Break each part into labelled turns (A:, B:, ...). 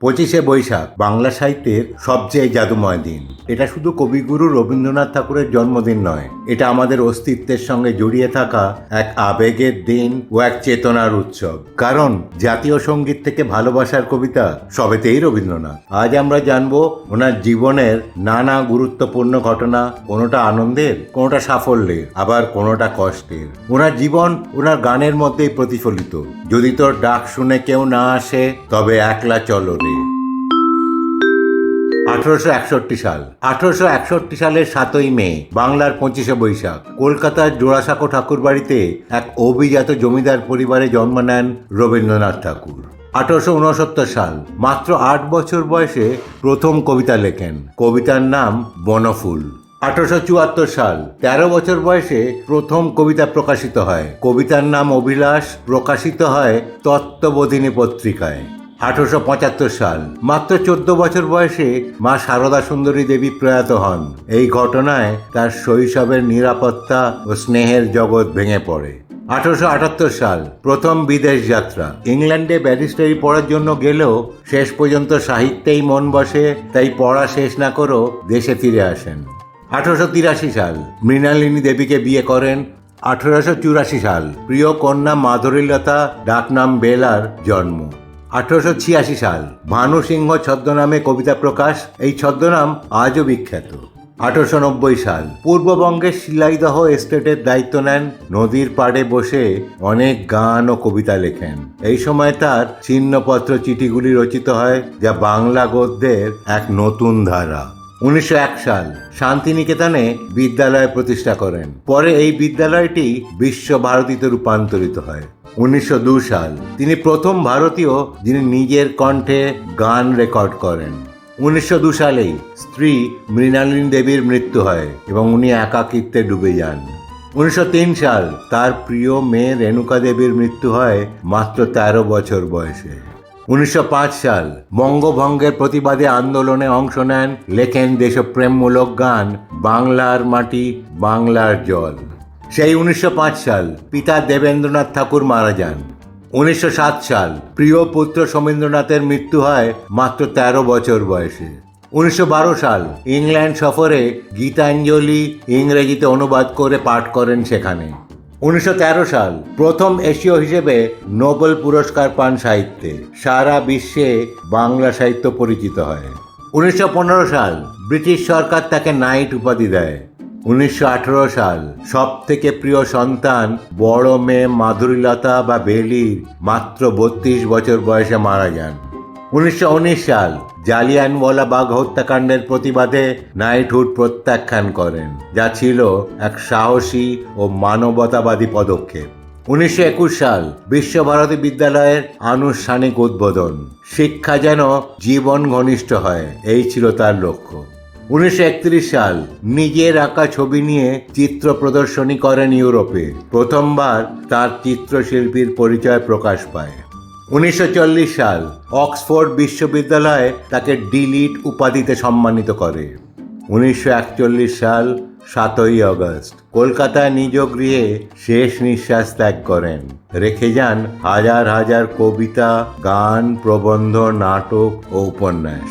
A: পঁচিশে বৈশাখ, বাংলা সাহিত্যের সবচেয়ে জাদুময় দিন। এটা শুধু কবিগুরু রবীন্দ্রনাথ ঠাকুরের জন্মদিন নয়, এটা আমাদের অস্তিত্বের সঙ্গে জড়িয়ে থাকা এক আবেগের দিন ও এক চেতনার উৎসব। কারণ জাতীয় সংগীত থেকে ভালোবাসার কবিতা সবেতেই রবীন্দ্রনাথ। আজ আমরা জানব ওনার জীবনের নানা গুরুত্বপূর্ণ ঘটনা, কোনোটা আনন্দের, কোনোটা সাফল্যের, আবার কোনোটা কষ্টের। ওনার জীবন ওনার গানের মধ্যেই প্রতিফলিত। যদি তোর ডাক শুনে কেউ না আসে, তবে একলা চলো রে আঠারোশো একষট্টি সাল। আঠারোশো একষট্টি সালের সাতই মে, বাংলার পঁচিশে বৈশাখ। কলকাতার জোড়াসাঁকো ঠাকুর বাড়িতে এক অভিজাত জমিদার পরিবারে জন্ম নেন রবীন্দ্রনাথ ঠাকুর। আঠারোশো উনসত্তর সাল, মাত্র আট বছর বয়সে প্রথম কবিতা লেখেন। কবিতার নাম বনফুল। আঠারোশো চুয়াত্তর সাল, তেরো বছর বয়সে প্রথম কবিতা প্রকাশিত হয়। কবিতার নাম অভিলাষ, প্রকাশিত হয় তত্ত্ববোধিনী পত্রিকায়। আঠারোশো পঁচাত্তর সাল। মাত্র চোদ্দ বছর বয়সে মা সারদা সুন্দরী দেবী প্রয়াত হন। এই ঘটনায় তার শৈশবের নিরাপত্তা ও স্নেহের জগৎ ভেঙে পড়ে। আঠারোশো আটাত্তর সাল, প্রথম বিদেশ যাত্রা। ইংল্যান্ডে ব্যারিস্টারি পড়ার জন্য গেলেও শেষ পর্যন্ত সাহিত্যেই মন বসে, তাই পড়া শেষ না করেও দেশে ফিরে আসেন। আঠারোশো তিরাশি সাল, মৃণালিনী দেবীকে বিয়ে করেন। আঠারোশো চুরাশি সাল, প্রিয় কন্যা মাধুরীলতা, ডাকনাম বেলার জন্ম। আঠারোশো ছিয়াশি সাল ভানু সিংহ ছদ্মনামে কবিতা প্রকাশ। এই ছদ্মনাম আজও বিখ্যাত। আঠারোশো নব্বই সাল পূর্ববঙ্গের শিলাইদহ এস্টেটের দায়িত্ব নেন। নদীর পাড়ে বসে অনেক গান ও কবিতা লেখেন। এই সময় তার চিহ্নপত্র চিঠিগুলি রচিত হয়, যা বাংলা গদ্যের এক নতুন ধারা। উনিশশো এক সাল শান্তিনিকেতনে বিদ্যালয় প্রতিষ্ঠা করেন। পরে এই বিদ্যালয়টি বিশ্বভারতীতে রূপান্তরিত হয়। উনিশশো সাল। তিনি প্রথম ভারতীয় যিনি নিজের কণ্ঠে গান রেকর্ড করেন। উনিশশো সালেই স্ত্রী মৃণালিনী দেবীর মৃত্যু হয় এবং উনি একাকিত্বে ডুবে যান। উনিশশো তিন সাল তার প্রিয় মেয়ে রেণুকা দেবীর মৃত্যু হয় মাত্র তেরো বছর বয়সে। উনিশশো পাঁচ সাল বঙ্গভঙ্গের প্রতিবাদে আন্দোলনে অংশ নেন, লেখেন দেশপ্রেমমূলক গান বাংলার মাটি, বাংলার জল। সেই উনিশশো পাঁচ সাল পিতা দেবেন্দ্রনাথ ঠাকুর মারা যান। উনিশশো সাত সাল প্রিয় পুত্র সমীন্দ্রনাথের মৃত্যু হয় মাত্র ১৩ বছর বয়সে। উনিশশো বারো সাল ইংল্যান্ড সফরে গীতাঞ্জলি ইংরেজিতে অনুবাদ করে পাঠ করেন সেখানে। উনিশশো তেরো সাল প্রথম এশীয় হিসেবে নোবেল পুরস্কার পান সাহিত্যে। সারা বিশ্বে বাংলা সাহিত্য পরিচিত হয়। উনিশশো পনেরো সাল ব্রিটিশ সরকার তাকে নাইট উপাধি দেয়। উনিশশো আঠেরো সাল সব থেকে প্রিয় সন্তান বড় মেয়ে মাধুরীলতা বা বেলির মাত্র বত্রিশ বছর বয়সে মারা যান। উনিশশো উনিশ সাল জালিয়ানওয়ালাবাগ হত্যাকাণ্ডের প্রতিবাদে নাইটহুড প্রত্যাখ্যান করেন, যা ছিল এক সাহসী ও মানবতাবাদী পদক্ষেপ। উনিশশো একুশ সাল বিশ্বভারতী বিদ্যালয়ের আনুষ্ঠানিক উদ্বোধন। শিক্ষা যেন জীবন ঘনিষ্ঠ হয়, এই ছিল তার লক্ষ্য। উনিশশো একত্রিশ সাল নিজের আঁকা ছবি নিয়ে চিত্র প্রদর্শনী করেন ইউরোপে। প্রথমবার তার চিত্রশিল্পীর পরিচয় প্রকাশ পায়। উনিশশো চল্লিশ সাল অক্সফোর্ড বিশ্ববিদ্যালয়ে তাকে ডিলিট উপাধিতে সম্মানিত করে। উনিশশো একচল্লিশ সাল সাতই আগস্ট কলকাতায় নিজ গৃহে শেষ নিঃশ্বাস ত্যাগ করেন। রেখে যান হাজার হাজার কবিতা, গান, প্রবন্ধ, নাটক ও উপন্যাস।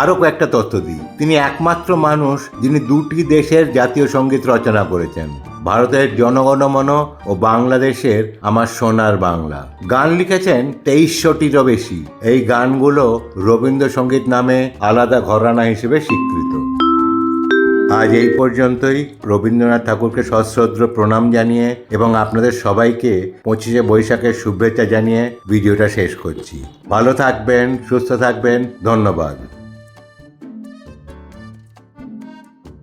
A: আরও কয়েকটা তথ্য দিই। তিনি একমাত্র মানুষ যিনি দুটি দেশের জাতীয় সংগীত রচনা করেছেন, ভারতের জনগণমন ও বাংলাদেশের আমার সোনার বাংলা। গান লিখেছেন তেইশশোটিরও বেশি। এই গানগুলো রবীন্দ্রসঙ্গীত নামে আলাদা ঘরানা হিসেবে স্বীকৃত। আজ এই পর্যন্তই। রবীন্দ্রনাথ ঠাকুরকে সশ্রদ্র প্রণাম জানিয়ে এবং আপনাদের সবাইকে পঁচিশে বৈশাখের শুভেচ্ছা জানিয়ে ভিডিওটা শেষ করছি। ভালো থাকবেন, সুস্থ থাকবেন, ধন্যবাদ।